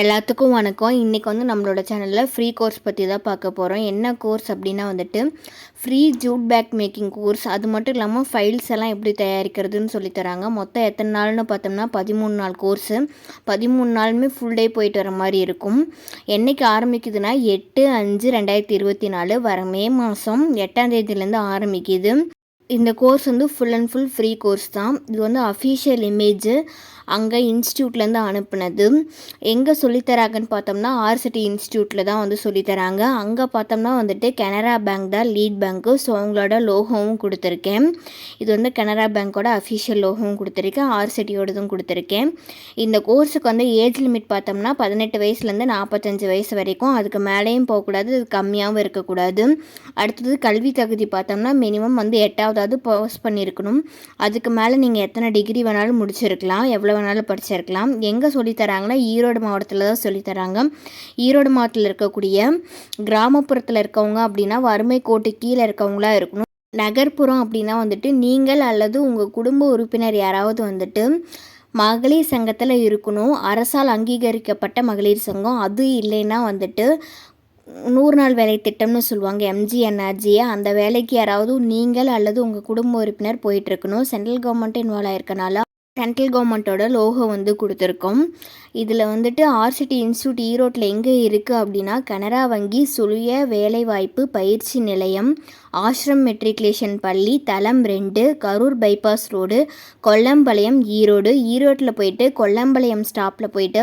எல்லாத்துக்கும் வணக்கம். இன்றைக்கி வந்து நம்மளோட சேனலில் ஃப்ரீ கோர்ஸ் பற்றி தான் பார்க்க போகிறோம் என்ன கோர்ஸ் அப்படின்னா வந்துட்டு free jute bag making course அது மட்டும் இல்லாமல் ஃபைல்ஸ் எல்லாம் எப்படி தயாரிக்கிறதுன்னு சொல்லி தராங்க. மொத்தம் எத்தனை நாள்னு பார்த்தோம்னா பதிமூணு நாள் கோர்ஸு பதிமூணு நாளுமே ஃபுல் டே போயிட்டு வர மாதிரி இருக்கும். என்றைக்கு ஆரம்பிக்குதுன்னா எட்டு அஞ்சு ரெண்டாயிரத்தி இருபத்தி நாலு வர மே மாதம் எட்டாம் தேதியிலேருந்து ஆரம்பிக்குது. இந்த கோர்ஸ் வந்து full and full free course தான். இது வந்து அஃபீஷியல் இமேஜு அங்கே இன்ஸ்டியூட்லேருந்து அனுப்புனது. எங்கே சொல்லித்தராங்கன்னு பார்த்தோம்னா ஆர்சிட்டி இன்ஸ்டியூட்டில் தான் வந்து சொல்லித்தராங்க. அங்கே பார்த்தோம்னா வந்துட்டு கனரா பேங்க் தான் லீட் பேங்க்கு ஸோ அவங்களோட லோகோவும் கொடுத்துருக்கேன். இது வந்து கனரா பேங்க்கோட அஃபிஷியல் லோகோவும் கொடுத்துருக்கேன். ஆர்சிட்டியோடதும் கொடுத்துருக்கேன். இந்த கோர்ஸுக்கு வந்து ஏஜ் லிமிட் பார்த்தோம்னா பதினெட்டு வயசுலேருந்து நாற்பத்தஞ்சு வயசு வரைக்கும். அதுக்கு மேலேயும் போகக்கூடாது அது கம்மியாகவும் இருக்கக்கூடாது. அடுத்தது கல்வி தகுதி பார்த்தோம்னா மினிமம் வந்து எட்டாவதாவது பாஸ் பண்ணியிருக்கணும். அதுக்கு மேலே நீங்கள் எத்தனை டிகிரி வேணாலும் முடிச்சிருக்கலாம். எவ்வளோ வேணாலும் படிச்சிருக்கலாம். எங்கே சொல்லித்தராங்கன்னா ஈரோடு மாவட்டத்தில் தான் சொல்லித்தராங்க. ஈரோடு மாவட்டத்தில் இருக்கக்கூடிய கிராமப்புறத்தில் இருக்கவங்க அப்படின்னா வறுமை கோட்டு கீழே இருக்கவங்களா இருக்கணும். நகர்ப்புறம் அப்படின்னா வந்துட்டு நீங்கள் அல்லது உங்கள் குடும்ப உறுப்பினர் யாராவது வந்துட்டு மகளிர் சங்கத்தில் இருக்கணும். அரசால் அங்கீகரிக்கப்பட்ட மகளிர் சங்கம். அது இல்லைன்னா வந்துட்டு நூறு நாள் வேலை திட்டம்னு சொல்லுவாங்க எம்ஜிஎன்ஆர்ஜியை அந்த வேலைக்கு யாராவது நீங்கள் அல்லது உங்கள் குடும்ப உறுப்பினர் போயிட்டுருக்கணும் சென்ட்ரல் கவர்மெண்ட் இன்வால்வ் ஆயிருக்கனால சென்ட்ரல் கவர்மெண்ட்டோட லோகோ வந்து கொடுத்துருக்கோம். இதில் வந்துட்டு ஆர்சிட்டி இன்ஸ்டியூட் ஈரோட்டில் எங்கே இருக்குது அப்படின்னா கனரா வங்கி சுழிய வேலைவாய்ப்பு பயிற்சி நிலையம் ஆஷ்ரம் மெட்ரிகுலேஷன் பள்ளி தளம் ரெண்டு Karur bypass road Kollampalayam e Erode ஈரோட்டில் போயிட்டு கொல்லம்பாளையம் ஸ்டாப்பில் போயிட்டு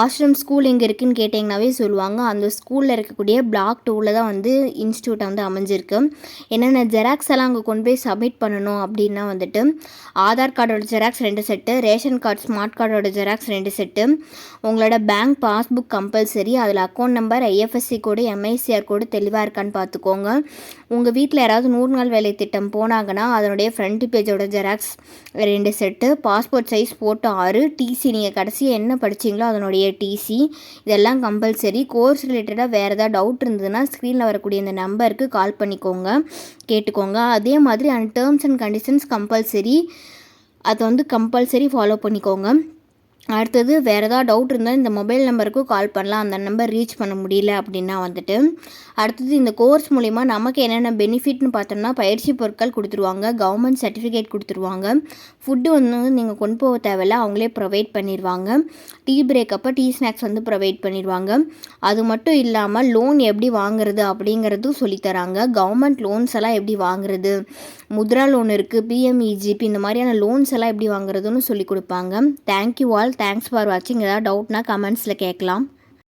ஆஷ்ரம் ஸ்கூல் எங்கே இருக்குதுன்னு கேட்டிங்கனாவே சொல்லுவாங்க. அந்த ஸ்கூலில் இருக்கக்கூடிய பிளாக் டூவில் தான் வந்து இன்ஸ்டியூட்டை வந்து அமைஞ்சிருக்கு. என்னென்ன ஜெராக்ஸ் எல்லாம் அங்கே கொண்டு போய் சப்மிட் பண்ணணும் அப்படின்னா வந்துட்டு ஆதார் கார்டோட ஜெராக்ஸ் ரெண்டு செட்டு ரேஷன் கார்டு ஸ்மார்ட் கார்டோட ஜெராக்ஸ் ரெண்டு செட்டு. உங்களோட பேங்க் பாஸ்புக் கம்பல்சரி. அதில் account number IFSC code MICR code தெளிவாக இருக்கான்னு பார்த்துக்கோங்க உங்கள் வீட்டில் யாராவது நூறு நாள் வேலை திட்டம் போனாங்கன்னா அதனுடைய ஃப்ரண்ட் பேஜோட ஜெராக்ஸ் ரெண்டு செட்டு. பாஸ்போர்ட் சைஸ் ஃபோட்டோ ஆறு. டிசி நீங்கள் கடைசியாக என்ன படிச்சிங்களோ அதனுடைய டிசி இதெல்லாம் கம்பல்சரி கோர்ஸ் ரிலேட்டடாக வேறு ஏதாவது டவுட் இருந்ததுன்னா ஸ்க்ரீனில் வரக்கூடிய இந்த நம்பருக்கு கால் பண்ணிக்கோங்க. கேட்டுக்கோங்க. அதே மாதிரி அந்த டேர்ம்ஸ் அண்ட் கண்டிஷன்ஸ் கம்பல்சரி அதை வந்து கம்பல்சரி ஃபாலோ பண்ணிக்கோங்க. அடுத்தது வேறு ஏதாவது டவுட் இருந்தால் இந்த மொபைல் நம்பருக்கும் கால் பண்ணலாம். அந்த நம்பர் ரீச் பண்ண முடியல அப்படின்னா வந்துட்டு அடுத்தது இந்த கோர்ஸ் மூலிமா நமக்கு என்னென்ன பெனிஃபிட்னு பார்த்தோம்னா பயிற்சி பொருட்கள் கொடுத்துருவாங்க கவர்மெண்ட் சர்டிஃபிகேட் கொடுத்துருவாங்க. ஃபுட்டு வந்து நீங்கள் கொண்டு போக தேவையில்ல அவங்களே ப்ரொவைட் பண்ணிடுவாங்க டீ பிரேக் அப்போ டீ ஸ்நாக்ஸ் வந்து ப்ரொவைட் பண்ணிடுவாங்க அது மட்டும் இல்லாமல் லோன் எப்படி வாங்குறது அப்படிங்கிறதும் சொல்லித்தராங்க. கவர்மெண்ட் லோன்ஸ் எல்லாம் எப்படி வாங்குறது? முத்ரா லோன் இருக்குது பிஎம்இஜிபி இந்த மாதிரியான லோன்ஸ் எல்லாம் எப்படி வாங்குறதுன்னு சொல்லி கொடுப்பாங்க. தேங்க்யூ ஆல் தேங்க்ஸ் ஃபார் வாட்சிங் ஏதாவது டவுட்னா கமெண்ட்ஸில் கேட்கலாம்.